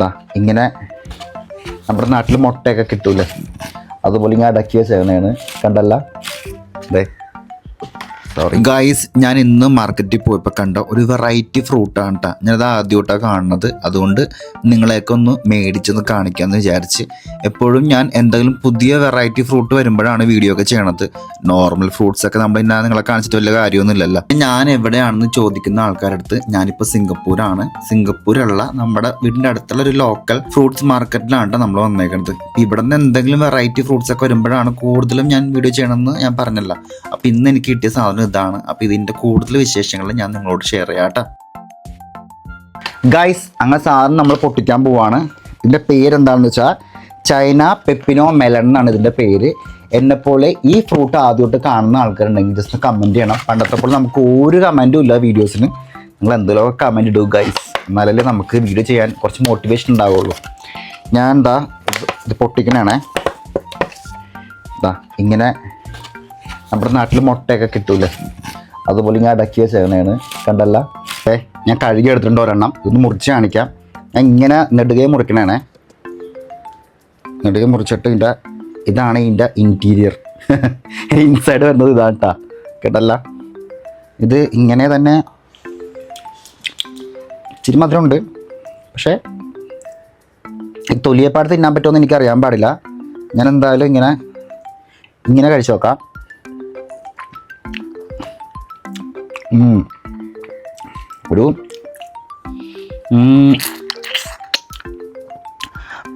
ദാ ഇങ്ങനെ നമ്മുടെ നാട്ടിൽ മുട്ടയൊക്കെ കിട്ടൂലേ? അതുപോലെ ഇങ്ങനെ അടക്കി വെച്ചേക്കണേണ് കണ്ടല്ല? അതെ സോറി ഗൈസ് ഞാൻ ഇന്ന് മാർക്കറ്റിൽ പോയപ്പോൾ കണ്ട ഒരു വെറൈറ്റി ഫ്രൂട്ടാണ് കേട്ടോ ഞാനത് ആദ്യമായിട്ടാണ് കാണുന്നത്. അതുകൊണ്ട് നിങ്ങളെയൊക്കെ ഒന്ന് മേടിച്ചൊന്ന് കാണിക്കാമെന്ന് വിചാരിച്ച് എപ്പോഴും ഞാൻ എന്തെങ്കിലും പുതിയ വെറൈറ്റി ഫ്രൂട്ട് വരുമ്പോഴാണ് വീഡിയോ ഒക്കെ ചെയ്യണത്. നോർമൽ ഫ്രൂട്ട്സ് ഒക്കെ നമ്മൾ ഇന്നാ നിങ്ങളെ കാണിച്ചിട്ട് വലിയ കാര്യമൊന്നുമില്ലല്ലോ. ഞാൻ എവിടെയാണെന്ന് ചോദിക്കുന്ന ആൾക്കാരുടെ അടുത്ത് ഞാനിപ്പോൾ സിംഗപ്പൂരാണ്. സിംഗപ്പൂരുള്ള നമ്മുടെ വീടിന്റെ അടുത്തുള്ള ഒരു ലോക്കൽ ഫ്രൂട്ട്സ് മാർക്കറ്റിലാണ് നമ്മൾ വന്നേക്കുന്നത് ഇവിടെ നിന്ന് എന്തെങ്കിലും വെറൈറ്റി ഫ്രൂട്ട്സ് ഒക്കെ വരുമ്പോഴാണ് കൂടുതലും ഞാൻ വീഡിയോ ചെയ്യണമെന്ന് ഞാൻ പറഞ്ഞല്ല. അപ്പോൾ ഇന്ന് എനിക്ക് കിട്ടിയ സാധനം ഇതാണ്. അപ്പോൾ ഇതിന്റെ കൂടുതൽ വിശേഷങ്ങൾ ഞാൻ നിങ്ങളോട് ഷെയർ ചെയ്യാം ഗൈസ് അങ്ങനെ സാധനം നമ്മൾ പൊട്ടിക്കാൻ പോവാണ്. ഇതിന്റെ പേരെന്താണെന്ന് വെച്ചാൽ ചൈന പെപ്പിനോ മെലൺ എന്നാണ് ഇതിന്റെ പേര്. എന്നെപ്പോലെ ഈ ഫ്രൂട്ട് ആദ്യമായിട്ട് കാണുന്ന ആൾക്കാരുണ്ടെങ്കിൽ ജസ്റ്റ് കമന്റ് ചെയ്യണം. പണ്ടത്തെ പോലെ നമുക്ക് ഒരു കമന്റും ഇല്ല വീഡിയോസിന് നിങ്ങൾ എന്തെങ്കിലുമൊക്കെ കമന്റ് ഇടുക ഗൈസ് എന്നാലല്ലേ നമുക്ക് വീഡിയോ ചെയ്യാൻ കുറച്ച് മോട്ടിവേഷൻ ഉണ്ടാവുള്ളൂ. ഞാൻ എന്താ ഇത് പൊട്ടിക്കണേ. ഇതാ ഇങ്ങനെ നമ്മുടെ നാട്ടിൽ മുട്ടയൊക്കെ കിട്ടൂലേ? അതുപോലെ ഞാൻ അടക്കിയ ചേനയാണ് കണ്ടല്ല? ഏ ഞാൻ കഴുകി എടുത്തിട്ടുണ്ട് ഒരെണ്ണം. ഇത് മുറിച്ച് കാണിക്കാം. ഞാൻ ഇങ്ങനെ നെടുകയെ മുറിക്കണേ നെടുകെ മുറിച്ചിട്ട് ഇതിന്റെ ഇതാണ് ഇതിന്റെ ഇന്റീരിയർ ഇൻസൈഡ് വരുന്നത് ഇതാണ് കേട്ടോ കേട്ടല്ല? ഇത് ഇങ്ങനെ തന്നെ ഇച്ചിരി മധുരമുണ്ട്. പക്ഷേ തൊലിയെപ്പാട് തിന്നാൻ പറ്റുമെന്ന് എനിക്ക് അറിയാൻ പാടില്ല. ഞാൻ എന്തായാലും ഇങ്ങനെ ഇങ്ങനെ കഴിച്ചു നോക്കാം. ഒരു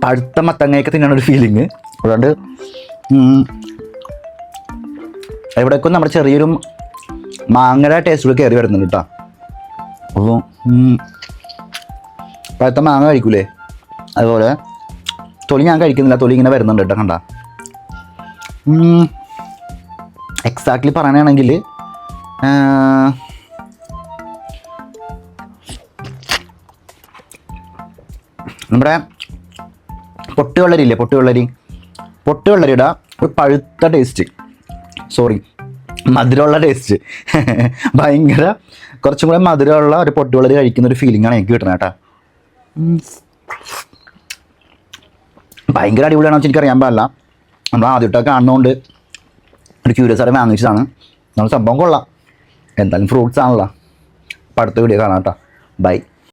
പഴുത്ത മത്തങ്ങയൊക്കെ തിന്നാണ് ഒരു ഫീലിങ് അതുകൊണ്ട് എവിടേക്കും നമ്മുടെ ചെറിയൊരു മാങ്ങയുടെ ടേസ്റ്റ് കൂടെ കയറി വരുന്നുണ്ട് കേട്ടോ അപ്പോൾ പഴുത്ത മാങ്ങ കഴിക്കൂലേ? അതുപോലെ തൊലി ഞാൻ കഴിക്കുന്നില്ല. തൊലി ഇങ്ങനെ വരുന്നുണ്ട് കേട്ടോ കണ്ട. എക്സാക്ട്ലി പറയുകയാണെങ്കിൽ നമ്മുടെ പൊട്ടുവെള്ളരി ഇല്ലേ പൊട്ടുവെള്ളരി. പൊട്ടുവെള്ളരിയുടെ ഒരു പഴുത്ത ടേസ്റ്റ് സോറി മധുരമുള്ള ടേസ്റ്റ് ഭയങ്കര കുറച്ചും കൂടെ മധുരമുള്ള ഒരു പൊട്ടുവെള്ളരി കഴിക്കുന്ന ഒരു ഫീലിംഗ് ആണ് എനിക്ക് കിട്ടുന്നത് കേട്ടോ. ഭയങ്കര അടിപൊളിയാണോ വെച്ചാൽ എനിക്കറിയാൻ പാടില്ല. നമ്മൾ ആദ്യമായിട്ടൊക്കെ കാണുന്നതുകൊണ്ട് ഒരു ക്യൂരിയസ് ആയിട്ട് വാങ്ങിച്ചതാണ്. നമ്മൾ സംഭവം കൊള്ളാം. എന്തായാലും ഫ്രൂട്ട്സ് ആണല്ലോ. അപ്പോൾ അടുത്ത വീഡിയോ കാണാം കേട്ടോ. ബൈ